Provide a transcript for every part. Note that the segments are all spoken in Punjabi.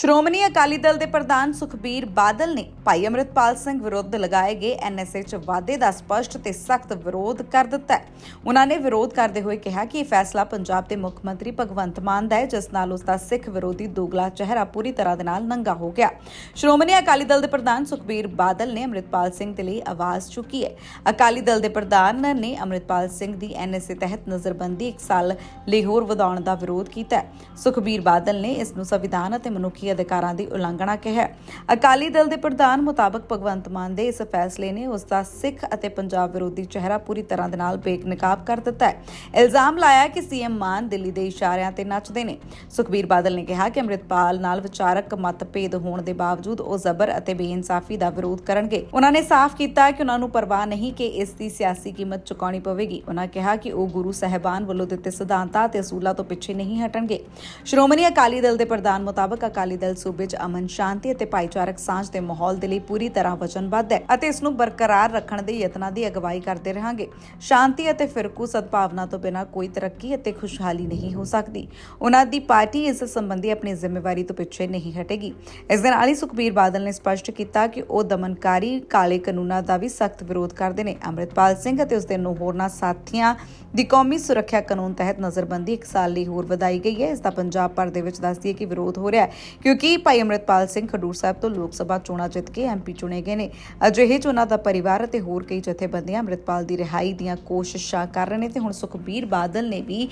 ਸ਼੍ਰੋਮਣੀ ਅਕਾਲੀ ਦਲ ਦੇ ਪ੍ਰਧਾਨ ਸੁਖਬੀਰ ਬਾਦਲ ਨੇ ਭਾਈ ਅਮਰਿਤਪਾਲ ਸਿੰਘ ਵਿਰੁੱਧ ਲਗਾਏ ਗਏ ਐਨਐਸਏ 'ਚ ਵਾਅਦੇ ਦਾ ਸਪਸ਼ਟ ਤੇ ਸਖਤ ਵਿਰੋਧ ਕਰ ਦਿੱਤਾ ਹੈ। ਉਹਨਾਂ ਨੇ ਵਿਰੋਧ ਕਰਦੇ ਹੋਏ ਕਿਹਾ ਕਿ ਇਹ ਫੈਸਲਾ ਪੰਜਾਬ ਦੇ ਮੁੱਖ ਮੰਤਰੀ ਭਗਵੰਤ ਮਾਨ ਦਾ ਹੈ, ਜਿਸ ਨਾਲ ਉਸ ਦਾ ਸਿੱਖ ਵਿਰੋਧੀ ਦੋਗਲਾ ਚਿਹਰਾ ਪੂਰੀ ਤਰ੍ਹਾਂ ਦੇ ਨਾਲ ਨੰਗਾ ਹੋ ਗਿਆ। ਸ਼੍ਰੋਮਣੀ ਅਕਾਲੀ ਦਲ ਦੇ ਪ੍ਰਧਾਨ ਸੁਖਬੀਰ ਬਾਦਲ ਨੇ ਅਮਰਿਤਪਾਲ ਸਿੰਘ ਦੇ ਲਈ ਆਵਾਜ਼ ਚੁੱਕੀ ਹੈ। ਅਕਾਲੀ ਦਲ ਦੇ ਪ੍ਰਧਾਨ ਨੇ ਅਮਰਿਤਪਾਲ ਸਿੰਘ ਦੀ ਐਨਐਸਏ ਤਹਿਤ ਨਜ਼ਰਬੰਦੀ ਇੱਕ ਸਾਲ ਲਈ ਹੋਰ ਵਧਾਉਣ ਦਾ ਵਿਰੋਧ ਕੀਤਾ ਹੈ। ਸੁਖਬੀਰ ਬਾਦਲ ਨੇ ਇਸ ਨੂੰ ਸੰਵਿਧਾਨ ਅਤੇ ਮਨੁੱਖੀ ਅਧਿਕਾਰਾਂ ਦੀ ਉਲੰਘਣਾ ਕਿਹਾ ਅਕਾਲੀ ਦਲ ਦੇ ਪ੍ਰਧਾਨ ਮੁਤਾਬਕ ਭਗਵੰਤ ਮਾਨ ਦੇ ਇਸ ਫੈਸਲੇ ਨੇ ਉਸ ਦਾ ਸਿੱਖ ਅਤੇ ਪੰਜਾਬ ਵਿਰੋਧੀ ਚਿਹਰਾ ਪੂਰੀ ਤਰ੍ਹਾਂ ਦੇ ਨਾਲ ਬੇਨਕਾਬ ਕਰ ਦਿੱਤਾ ਹੈ। ਇਲਜ਼ਾਮ ਲਾਇਆ ਕਿ ਸੀਐਮ ਮਾਨ ਦਿੱਲੀ ਦੇ ਇਸ਼ਾਰਿਆਂ ਤੇ ਨੱਚਦੇ ਨੇ। ਸੁਖਬੀਰ ਬਾਦਲ ਨੇ ਕਿਹਾ ਕਿ ਅੰਮ੍ਰਿਤਪਾਲ ਨਾਲ ਵਿਚਾਰਕ ਮਤਭੇਦ ਹੋਣ ਦੇ ਬਾਵਜੂਦ ਉਹ ਜ਼ਬਰ ਅਤੇ ਬੇਇਨਸਾਫੀ ਦਾ ਵਿਰੋਧ ਕਰਨਗੇ। ਉਹਨਾਂ ਨੇ ਸਾਫ਼ ਕੀਤਾ ਕਿ ਉਹਨਾਂ ਨੂੰ ਪਰਵਾਹ ਨਹੀਂ ਕਿ ਇਸ ਦੀ ਸਿਆਸੀ ਕੀਮਤ ਚੁਕਾਉਣੀ ਪਵੇਗੀ। ਉਹਨਾਂ ਕਿਹਾ ਕਿ ਉਹ ਗੁਰੂ ਸਾਹਿਬਾਨ ਵੱਲੋਂ ਦਿੱਤੇ ਸਿਧਾਂਤਾਂ ਤੇ ਅਸੂਲਾਂ ਤੋਂ ਪਿੱਛੇ ਨਹੀਂ ਹਟਣਗੇ। ਸ਼੍ਰੋਮਣੀ ਅਕਾਲੀ ਦਲ ਦੇ ਪ੍ਰਧਾਨ ਮੁਤਾਬਕ ਅਕਾਲੀ ਦਲ, ਸੂਬੇ 'ਚ ਅਮਨ, ਸ਼ਾਂਤੀ ਅਤੇ ਭਾਈਚਾਰਕ ਸਾਂਝ ਦੇ ਮਾਹੌਲ ਦੇ ਲਈ ਪੂਰੀ ਤਰ੍ਹਾਂ ਵਚਨਬੱਧ ਹੈ ਅਤੇ ਇਸ ਨੂੰ ਬਰਕਰਾਰ ਰੱਖਣ ਦੇ ਯਤਨਾਂ ਦੀ ਅਗਵਾਈ ਕਰਦੇ ਰਹਾਂਗੇ। ਸ਼ਾਂਤੀ ਅਤੇ ਫਿਰਕੂ ਸਦਭਾਵਨਾ ਤੋਂ ਬਿਨਾਂ ਕੋਈ ਤਰੱਕੀ ਅਤੇ ਖੁਸ਼ਹਾਲੀ ਨਹੀਂ ਹੋ ਸਕਦੀ। ਉਹਨਾਂ ਦੀ ਪਾਰਟੀ ਇਸ ਸੰਬੰਧੀ ਆਪਣੀ ਜ਼ਿੰਮੇਵਾਰੀ ਤੋਂ ਪਿੱਛੇ ਨਹੀਂ ਹਟੇਗੀ। ਇਸ ਦੇ ਨਾਲ ਹੀ ਸੁਖਬੀਰ ਬਾਦਲ ਨੇ ਸਪਸ਼ਟ ਕੀਤਾ ਕਿ ਉਹ ਦਮਨਕਾਰੀ ਕਾਲੇ ਕਾਨੂੰਨਾਂ ਦਾ ਵੀ ਸਖਤ ਵਿਰੋਧ ਕਰਦੇ ਨੇ। ਅੰਮ੍ਰਿਤਪਾਲ ਸਿੰਘ ਅਤੇ ਉਸ ਦੇ ਨੌ ਹੋਰਨਾਂ ਸਾਥੀਆਂ ਦੀ ਕੌਮੀ ਸੁਰੱਖਿਆ ਕਾਨੂੰਨ ਤਹਿਤ ਨਜ਼ਰਬੰਦੀ ਇੱਕ ਸਾਲ ਲਈ ਹੋਰ ਵਧਾਈ ਗਈ ਹੈ। ਇਸ ਦਾ ਪੰਜਾਬ ਭਰ ਦੇ ਵਿੱਚ ਦੱਸਦੀ ਹੈ ਕਿ ਵਿਰੋਧ ਹੋ ਰਿਹਾ ਹੈ ਕਿਉਂਕਿ ਭਾਈ ਅੰਮ੍ਰਿਤਪਾਲ ਸਿੰਘ ਖਡੂਰ ਸਾਹਿਬ ਤੋਂ ਲੋਕ ਸਭਾ ਚੋਣਾਂ ਜਿੱਤ ਕੇ ਐਮਪੀ ਚੁਣੇ ਗਏ ਨੇ ਅਜਿਹੇ ਚ ਉਹਨਾਂ ਦਾ ਪਰਿਵਾਰ ਅਤੇ ਹੋਰ ਕਈ ਜਥੇਬੰਦੀਆਂ ਅੰਮ੍ਰਿਤਪਾਲ ਦੀ ਰਿਹਾਈ ਦੀਆਂ ਕੋਸ਼ਿਸ਼ਾਂ ਕਰ ਰਹੇ ਨੇ ਤੇ ਹੁਣ ਸੁਖਬੀਰ ਬਾਦਲ ਨੇ ਵੀ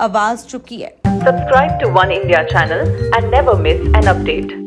ਆਵਾਜ਼ ਚੁੱਕੀ ਹੈ Subscribe to One India channel and never miss an update.